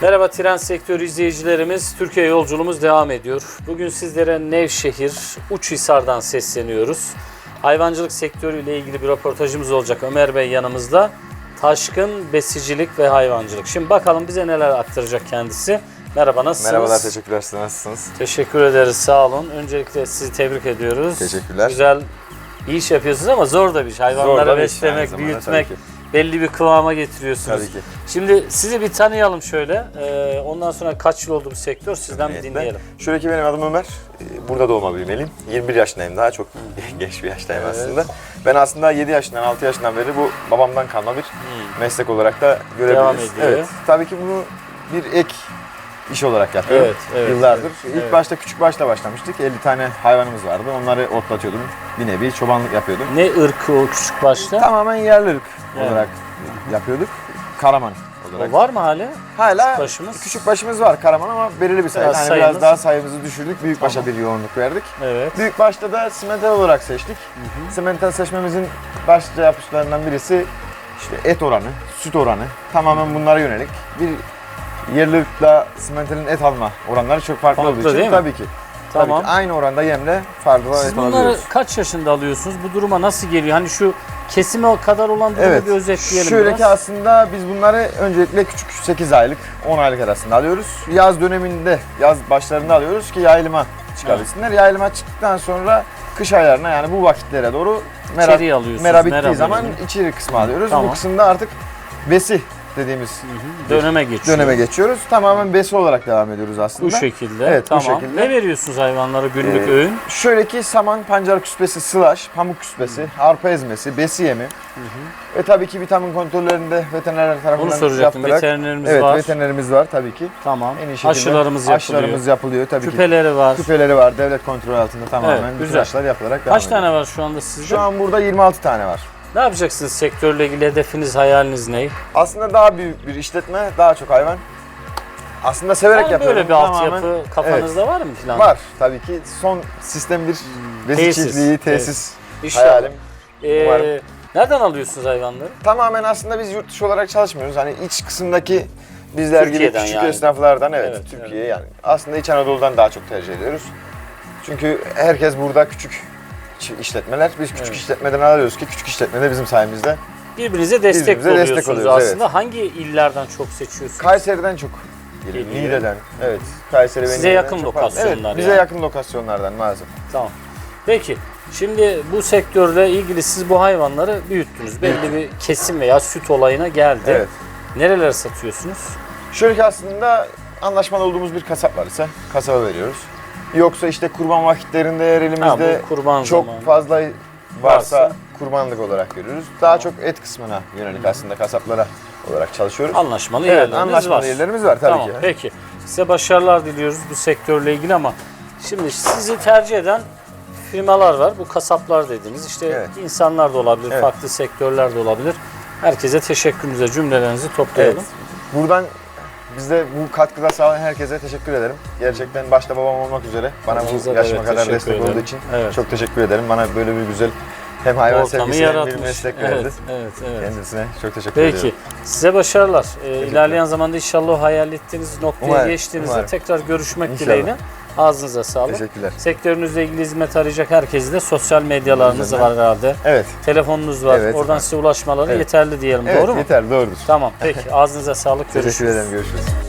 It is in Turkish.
Merhaba tren sektörü izleyicilerimiz. Türkiye yolculuğumuz devam ediyor. Bugün sizlere Nevşehir, Uçhisar'dan sesleniyoruz. Hayvancılık sektörüyle ilgili bir röportajımız olacak. Ömer Bey yanımızda. Taşkın besicilik ve hayvancılık. Şimdi bakalım bize neler aktaracak kendisi. Merhaba nasılsınız? Merhabalar, teşekkürler. Siz nasılsınız? Teşekkür ederiz sağ olun. Öncelikle sizi tebrik ediyoruz. Teşekkürler. Güzel iyi iş yapıyorsunuz ama zor da bir şey. Hayvanları Zor da bir iş beslemek, aynı zamanda, büyütmek tabii ki. Belli bir kıvama getiriyorsunuz. Tabii ki. Şimdi sizi bir tanıyalım şöyle. Ee, ondan sonra kaç yıl oldu bu sektör sizden bir dinleyelim. Şöyle ki benim adım Ömer. Ee, Burada doğma büyümeliyim. 21 yaşındayım daha çok genç bir yaştayım Evet. aslında. Ben aslında 7 yaşından 6 yaşından beri bu babamdan kalma bir meslek olarak da görebiliriz. Devam ediyor. Evet. Tabii ki bunu bir ek iş olarak yapıyorum. Evet, evet, Yıllardır. evet, İlk evet. başta küçük başta başlamıştık. 50 tane hayvanımız vardı. Onları otlatıyordum. Bir nevi çobanlık yapıyordum. Ne ırkı o küçük başta? Tamamen yerli ırk Evet. olarak yapıyorduk. Karaman olarak. O var mı hala? Hala başımız? küçük başımız var Karaman ama belirli bir sayı. Biraz Hani sayımız- biraz daha sayımızı düşürdük. Büyük başa Tamam. bir yoğunluk verdik. Evet. Büyük başta da simental olarak seçtik. Simental seçmemizin başlıca yapışlarından birisi işte et oranı, süt oranı. Tamamen bunlara yönelik. Bir yerli ırkla simentalin et alma oranları çok farklı, Farklı olduğu için değil mi? tabii ki. Tamam. Tabii ki aynı oranda yemle farklı Siz et bunları alıyoruz. kaç yaşında alıyorsunuz? Bu duruma nasıl geliyor? Hani şu kesime kadar olan durumu Evet. bir özetleyelim Şöyle biraz. ki aslında biz bunları öncelikle küçük 8 aylık, 10 aylık arasında alıyoruz. Yaz döneminde, yaz başlarında alıyoruz ki yayılıma çıkabilsinler. Yayılıma çıktıktan sonra kış aylarına yani bu vakitlere doğru mera, mera bittiği mera zaman içeri kısmı alıyoruz. Tamam. Bu kısımda artık besi dediğimiz döneme geçiyor. döneme geçiyoruz. Tamamen besi olarak devam ediyoruz Bu aslında. şekilde. Evet, bu tamam. şekilde. Ne veriyorsunuz hayvanlara günlük Ee, öğün? Şöyle ki saman, pancar küspesi, sılaş, pamuk küspesi, arpa ezmesi, besi yemi ve tabii ki vitamin kontrollerinde veterinerler tarafından Bunu soracaktım. yaptırarak- Veterinerimiz Evet, var. veterinerimiz var tabii ki. Tamam. En iyi şekilde Aşılarımız yapılıyor. aşılarımız yapılıyor tabii ki. Küpeleri var. Küpeleri var, devlet kontrolü altında tamamen bütün güzel. aşılar yapılarak devam Kaç ediyor. tane var şu anda sizde? Şu an burada 26 tane var. Ne yapacaksınız sektörle ilgili hedefiniz, hayaliniz ne? Aslında daha büyük bir işletme, daha çok hayvan. Aslında severek Yani yapıyorum. böyle bir Tamamen- altyapı kafanızda var mı plan? Var tabii ki. Son sistem bir besi Tesis, çiftliği, tesis İnşallah. hayalim. Ee, Umarım. nereden alıyorsunuz hayvanları? Tamamen aslında biz yurt dışı olarak çalışmıyoruz. Hani iç kısımdaki bizler gibi Türkiye'den küçük yani. esnaflardan evet, Evet, Türkiye yani. Aslında İç Anadolu'dan daha çok tercih ediyoruz. Çünkü herkes burada küçük işletmeler. Biz küçük Evet. işletmeden alıyoruz ki küçük işletmede bizim sayemizde. Birbirinize destek Birbirimize oluyorsunuz destek oluyoruz, aslında. Hangi illerden çok seçiyorsunuz? Kayseri'den çok geliyor. Niğde'den. Evet. Kayseri ve Size yakın lokasyonlar Evet, bize yani. yakın lokasyonlardan maalesef. Tamam. Peki şimdi bu sektörle ilgili siz bu hayvanları büyüttünüz. Belli bir kesim veya süt olayına geldi. Evet. Nerelere satıyorsunuz? Şöyle ki aslında anlaşmalı olduğumuz bir kasap var ise kasaba veriyoruz. Yoksa işte kurban vakitlerinde eğer elimizde Ha, bu kurban çok zamanı. fazla varsa, Varsa. kurbanlık olarak görüyoruz. Daha çok et kısmına yönelik aslında kasaplara olarak çalışıyoruz. Anlaşmalı evet, yerleriniz anlaşmalı var. yerlerimiz var tabii tamam, ki. Peki. Size başarılar diliyoruz bu sektörle ilgili ama şimdi sizi tercih eden firmalar var. Bu kasaplar dediğiniz işte Evet. insanlar da olabilir, Evet. farklı sektörler de olabilir. Herkese teşekkürünüze, cümlelerinizi Evet. toplayalım. Buradan bizde bu katkıda sağlayan herkese teşekkür ederim. Gerçekten başta babam olmak üzere bana bu de yaşıma evet, kadar teşekkür destek ederim. olduğu için Evet. çok teşekkür ederim. Bana böyle bir güzel hem hayvan Ortamı sevgisi hem bir yaratmış. meslek verdi. evet, evet. Kendisine çok teşekkür ediyorum. Peki. Size başarılar. Ee, ilerleyen zamanda inşallah o hayal ettiğiniz noktaya Umarım, geçtiğinizde umarım. tekrar görüşmek İnşallah. dileğiyle. Ağzınıza sağlık. Teşekkürler. Sektörünüzle ilgili hizmet arayacak herkese de sosyal medyalarınız var herhalde. Evet. Telefonunuz var. Evet. Oradan size ulaşmaları Evet. yeterli diyelim. Evet Doğru mu? yeter doğrudur. Tamam. Peki. Ağzınıza sağlık. Teşekkür Görüşürüz. ederim görüşürüz.